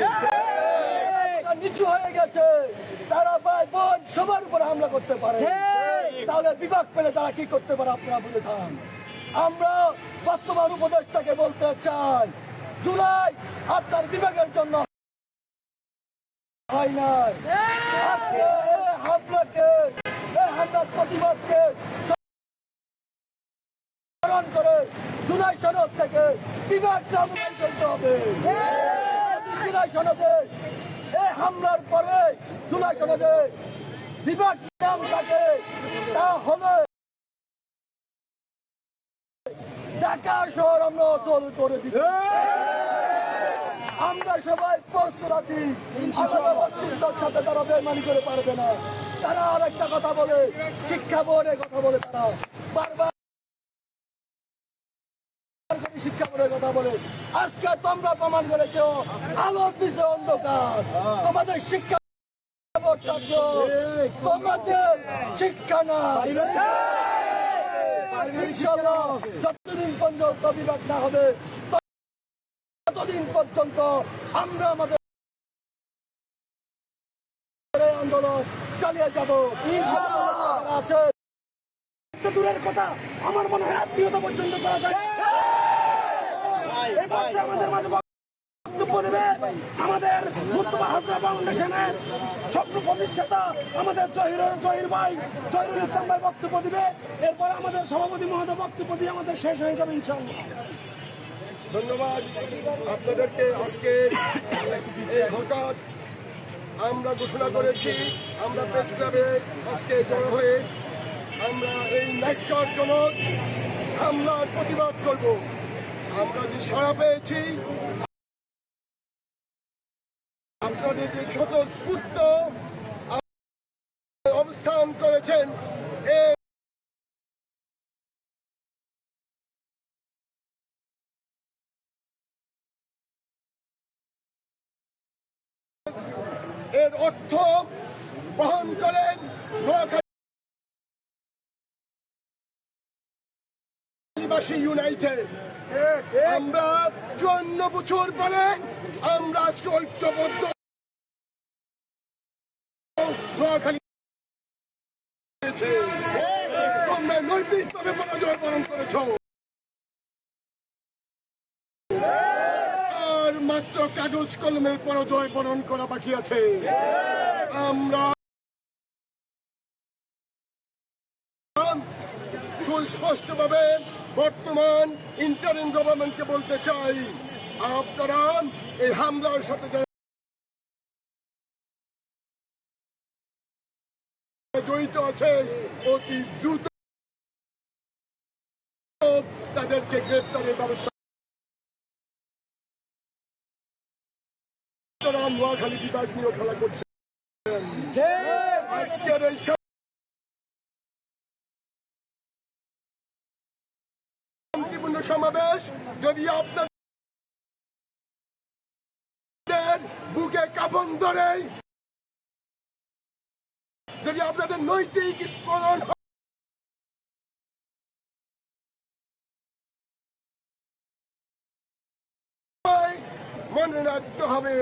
গেছে। নিচু হয়ে গেছে। তারা ভাই বোন সবার উপর হামলা করতে পারে। তাহলে বিভাগ পেলে তারা কি করতে পারে আপনারা বলে থান আমরা বর্তমান উপদেষ্টাকে বলতে চাই জুলাই আপনার বিভাগের জন্য হয় নাই। হামলাকে হামলার প্রতিবাদকে স্মরণ করে জুলাই সনদ থেকে বিভাগ নামগান করতে হবে। জুলাই সনদে এই হামলার পরে জুলাই সনদে বিভাগ নাম থাকে তা হবে ঢাকা শহর আমরা অচল করে দিব আমরা সবাই প্রস্তুত আছি। সাথে তারা বেমানি করে পারবে না। তারা আর একটা কথা বলে শিক্ষা বোর্ডের কথা বলে তারা। বারবার কথা বলে আজকে তোমরা প্রমাণ করেছ আলো দিছে অন্ধকার। তোমাদের শিক্ষা তোমাদের শিক্ষা না। ইনশাল্লাহ যতদিন পর্যন্ত বিভাগ না হবে ততদিন পর্যন্ত আমরা আমাদের আন্দোলন চালিয়ে যাব। ইনশাল্লাহ আছে দূরের কথা আমার মনে হয় আত্মীয়তা পর্যন্ত করা যায় এই পর্যায়ে আমাদের মাঝে বক্তব্য দেবে আমাদের মুস্তফা হাজরা ফাউন্ডেশনের স্বপ্ন প্রতিষ্ঠাতা আমাদের জহির জহির ভাই, জহিরুল ইসলাম ভাই বক্তব্য দিবে। এরপর আমাদের সভাপতি মহোদয় বক্তব্য দিয়ে আমাদের শেষ হয়ে যাবে ইনশাআল্লাহ। ধন্যবাদ। আপনাদেরকে আজকে হঠাৎ আমরা ঘোষণা করেছি, আমরা প্রেস ক্লাবে আজকে জড়ো হয়ে আমরা এই ন্যাক্কারজনক হামলার প্রতিবাদ করব। আমরা যে সাড়া পেয়েছি যে অবস্থান করেছেন। এর এর অর্থ বহন করেন নোয়াখালীবাসী ইউনাইটেড। আমরা চুয়ান্ন বছর পরে আমরা আজকে ঐক্যবদ্ধ আর মাত্র কাগজ কলমের পরাজয় বরণ করা বাকি আছে। আমরা সুস্পষ্টভাবে বর্তমান ইন্টারিম গভর্নমেন্টকে বলতে চাই, আপনারা এই হামলার সাথে যারা অতি দ্রুত তাদেরকে গ্রেপ্তারের ব্যবস্থা নোয়াখালী বিভাগ নিয়েও খেলা করছে। আজকের এই শান্তিপূর্ণ সমাবেশ, যদি আপনাদের বুকে কাপন ধরে যদি আপনাদের নৈতিক স্মরণ মনে রাখতে হবে।